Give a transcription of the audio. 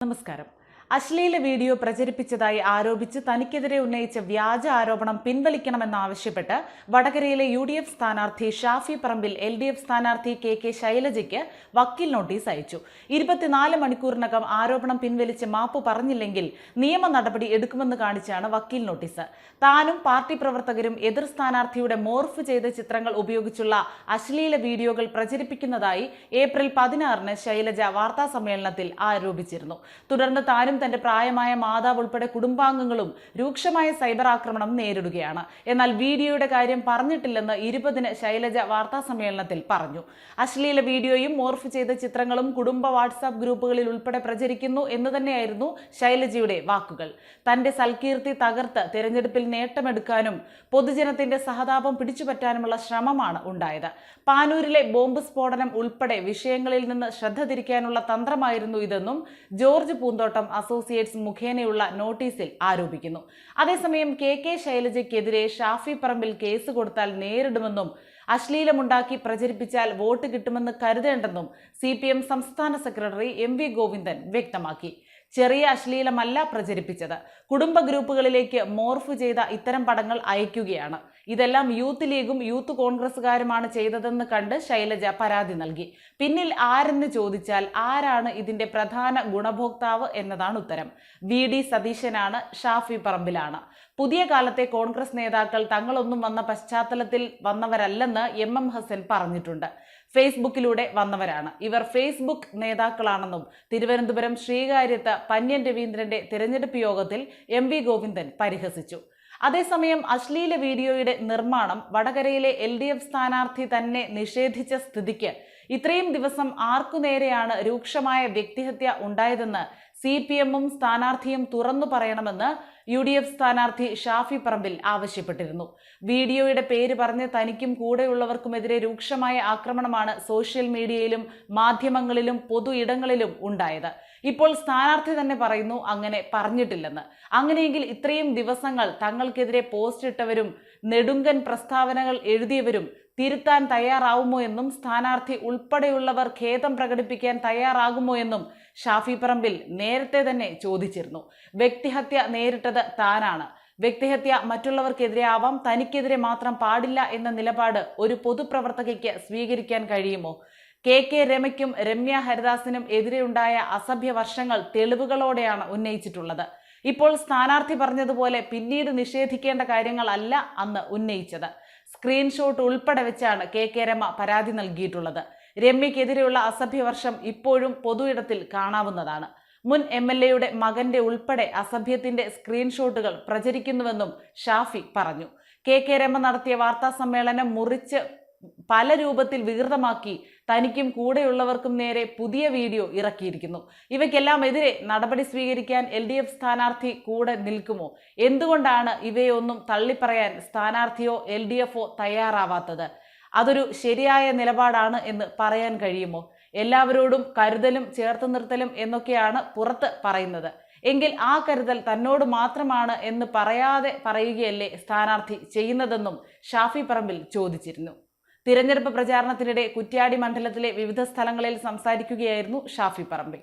നമസ്കാരം. അശ്ലീല വീഡിയോ പ്രചരിപ്പിച്ചതായി ആരോപിച്ച് തനിക്കെതിരെ ഉന്നയിച്ച വ്യാജ ആരോപണം പിൻവലിക്കണമെന്നാവശ്യപ്പെട്ട് വടകരയിലെ യു ഡി എഫ് സ്ഥാനാർത്ഥി Shafi Parambil L D F സ്ഥാനാർത്ഥി കെ കെ ശൈലജയ്ക്ക് വക്കീൽ നോട്ടീസ് അയച്ചു. ഇരുപത്തിനാല് മണിക്കൂറിനകം ആരോപണം പിൻവലിച്ച് മാപ്പ് പറഞ്ഞില്ലെങ്കിൽ നിയമ നടപടി എടുക്കുമെന്ന് കാണിച്ചാണ് വക്കീൽ നോട്ടീസ്. താനും പാർട്ടി പ്രവർത്തകരും എതിർ സ്ഥാനാർത്ഥിയുടെ മോർഫ് ചെയ്ത ചിത്രങ്ങൾ ഉപയോഗിച്ചുള്ള അശ്ലീല വീഡിയോകൾ പ്രചരിപ്പിക്കുന്നതായി ഏപ്രിൽ പതിനാറിന് ശൈലജ വാർത്താ സമ്മേളനത്തിൽ ആരോപിച്ചിരുന്നു. തുടർന്ന് താനും തന്റെ പ്രായമായ മാതാവ് ഉൾപ്പെടെ കുടുംബാംഗങ്ങളും രൂക്ഷമായ സൈബർ ആക്രമണം നേരിടുകയാണ്. എന്നാൽ വീഡിയോയുടെ കാര്യം പറഞ്ഞിട്ടില്ലെന്ന് ഇരുപതിന് ശൈലജ വാർത്താ സമ്മേളനത്തിൽ പറഞ്ഞു. അശ്ലീല വീഡിയോയും മോർഫ് ചെയ്ത ചിത്രങ്ങളും കുടുംബ വാട്സാപ്പ് ഗ്രൂപ്പുകളിൽ ഉൾപ്പെടെ പ്രചരിക്കുന്നു എന്ന് തന്നെയായിരുന്നു ശൈലജയുടെ വാക്കുകൾ. തന്റെ സൽകീർത്തി തകർത്ത് തിരഞ്ഞെടുപ്പിൽ നേട്ടമെടുക്കാനും പൊതുജനത്തിന്റെ സഹതാപം പിടിച്ചുപറ്റാനുമുള്ള ശ്രമമാണ് ഉണ്ടായത്. പാനൂരിലെ ബോംബ് സ്ഫോടനം ഉൾപ്പെടെ വിഷയങ്ങളിൽ നിന്ന് ശ്രദ്ധ തിരിക്കാനുള്ള തന്ത്രമായിരുന്നു ഇതെന്നും ജോർജ് പൂന്തോട്ടം അസോസിയേറ്റ്സ് മുഖേനയുള്ള നോട്ടീസിൽ ആരോപിക്കുന്നു. അതേസമയം കെ കെ ശൈലജയ്ക്കെതിരെ ഷാഫി പറമ്പിൽ കേസ് കൊടുത്താൽ നേരിടുമെന്നും അശ്ലീലമുണ്ടാക്കി പ്രചരിപ്പിച്ചാൽ വോട്ട് കിട്ടുമെന്ന് കരുതേണ്ടെന്നും സി പി എം സംസ്ഥാന സെക്രട്ടറി എം വി ഗോവിന്ദൻ വ്യക്തമാക്കി. ചെറിയ അശ്ലീലമല്ല പ്രചരിപ്പിച്ചത്. കുടുംബ ഗ്രൂപ്പുകളിലേക്ക് മോർഫ് ചെയ്ത ഇത്തരം പടങ്ങൾ അയക്കുകയാണ്. ഇതെല്ലാം യൂത്ത് ലീഗും യൂത്ത് കോൺഗ്രസുകാരുമാണ് ചെയ്തതെന്ന് കണ്ട് ശൈലജ പരാതി നൽകി. പിന്നിൽ ആരെന്ന് ചോദിച്ചാൽ ആരാണ് ഇതിന്റെ പ്രധാന ഗുണഭോക്താവ് എന്നതാണ് ഉത്തരം. വി ഡി സതീശനാണ് ഷാഫി പറമ്പിലാണ്. പുതിയ കാലത്തെ കോൺഗ്രസ് നേതാക്കൾ തങ്ങളൊന്നും വന്ന പശ്ചാത്തലത്തിൽ വന്നവരല്ലെന്ന് എം എം ഹസൻ പറഞ്ഞിട്ടുണ്ട്. ഫേസ്ബുക്കിലൂടെ വന്നവരാണ്. ഇവർ ഫേസ്ബുക്ക് നേതാക്കളാണെന്നും തിരുവനന്തപുരം ശ്രീകാര്യത്ത് പന്യൻ രവീന്ദ്രന്റെ തിരഞ്ഞെടുപ്പ് യോഗത്തിൽ എം വി ഗോവിന്ദൻ പരിഹസിച്ചു. അതേസമയം അശ്ലീല വീഡിയോയുടെ നിർമ്മാണം വടകരയിലെ എൽ ഡി എഫ് സ്ഥാനാർത്ഥി തന്നെ നിഷേധിച്ച സ്ഥിതിക്ക് ഇത്രയും ദിവസം ആർക്കു നേരെയാണ് രൂക്ഷമായ വ്യക്തിഹത്യ ഉണ്ടായതെന്ന് സി പി എമ്മും സ്ഥാനാർത്ഥിയും തുറന്നു പറയണമെന്ന് യു ഡി എഫ് സ്ഥാനാർത്ഥി ഷാഫി പറമ്പിൽ ആവശ്യപ്പെട്ടിരുന്നു. വീഡിയോയുടെ പേര് പറഞ്ഞ് തനിക്കും കൂടെയുള്ളവർക്കുമെതിരെ രൂക്ഷമായ ആക്രമണമാണ് സോഷ്യൽ മീഡിയയിലും മാധ്യമങ്ങളിലും പൊതു ഇടങ്ങളിലും ഉണ്ടായത്. ഇപ്പോൾ സ്ഥാനാർത്ഥി തന്നെ പറയുന്നു അങ്ങനെ പറഞ്ഞിട്ടില്ലെന്ന്. അങ്ങനെയെങ്കിൽ ഇത്രയും ദിവസങ്ങൾ തങ്ങൾക്കെതിരെ പോസ്റ്റ് ഇട്ടവരും നെടുങ്കൻ പ്രസ്താവനകൾ എഴുതിയവരും തിരുത്താൻ തയ്യാറാവുമോ എന്നും സ്ഥാനാർത്ഥി ഉൾപ്പെടെയുള്ളവർ ഖേദം പ്രകടിപ്പിക്കാൻ തയ്യാറാകുമോ എന്നും ഷാഫി പറമ്പിൽ നേരത്തെ തന്നെ ചോദിച്ചിരുന്നു. വ്യക്തിഹത്യ നേരിട്ടത് താനാണ്. വ്യക്തിഹത്യ മറ്റുള്ളവർക്കെതിരെ ആവാം തനിക്കെതിരെ മാത്രം പാടില്ല എന്ന നിലപാട് ഒരു പൊതുപ്രവർത്തകയ്ക്ക് സ്വീകരിക്കാൻ കഴിയുമോ? കെ കെ രമയ്ക്കും രമ്യ ഹരിദാസിനും എതിരെയുണ്ടായ അസഭ്യ വർഷങ്ങൾ തെളിവുകളോടെയാണ് ഉന്നയിച്ചിട്ടുള്ളത്. ഇപ്പോൾ സ്ഥാനാർത്ഥി പറഞ്ഞതുപോലെ പിന്നീട് നിഷേധിക്കേണ്ട കാര്യങ്ങളല്ല അന്ന് ഉന്നയിച്ചത്. സ്ക്രീൻഷോട്ട് ഉൾപ്പെടെ വെച്ചാണ് കെ കെ രമ പരാതി നൽകിയിട്ടുള്ളത്. രമ്യക്കെതിരെയുള്ള അസഭ്യവർഷം ഇപ്പോഴും പൊതു ഇടത്തിൽ കാണാവുന്നതാണ്. മുൻ എം എൽ എയുടെ മകന്റെ ഉൾപ്പെടെ അസഭ്യത്തിന്റെ സ്ക്രീൻഷോട്ടുകൾ പ്രചരിക്കുന്നുവെന്നും ഷാഫി പറഞ്ഞു. കെ കെ രമ നടത്തിയ വാർത്താ സമ്മേളനം മുറിച്ച് പല രൂപത്തിൽ വികൃതമാക്കി തനിക്കും കൂടെയുള്ളവർക്കും നേരെ പുതിയ വീഡിയോ ഇറക്കിയിരിക്കുന്നു. ഇവയ്ക്കെല്ലാം എതിരെ നടപടി സ്വീകരിക്കാൻ എൽ ഡി എഫ് സ്ഥാനാർത്ഥി കൂടെ നിൽക്കുമോ? എന്തുകൊണ്ടാണ് ഇവയൊന്നും തള്ളിപ്പറയാൻ സ്ഥാനാർത്ഥിയോ എൽ ഡി എഫോ തയ്യാറാവാത്തത്? അതൊരു ശരിയായ നിലപാടാണ് എന്ന് പറയാൻ കഴിയുമോ? എല്ലാവരോടും കരുതലും ചേർത്ത് നിർത്തലും എന്നൊക്കെയാണ് പുറത്ത് പറയുന്നത്. എങ്കിൽ ആ കരുതൽ തന്നോട് മാത്രമാണ് എന്ന് പറയാതെ പറയുകയല്ലേ സ്ഥാനാർത്ഥി ചെയ്യുന്നതെന്നും ഷാഫി പറമ്പിൽ ചോദിച്ചിരുന്നു. തിരഞ്ഞെടുപ്പ് പ്രചാരണത്തിനിടെ കുറ്റ്യാടി മണ്ഡലത്തിലെ വിവിധ സ്ഥലങ്ങളിൽ സംസാരിക്കുകയായിരുന്നു ഷാഫി പറമ്പിൽ.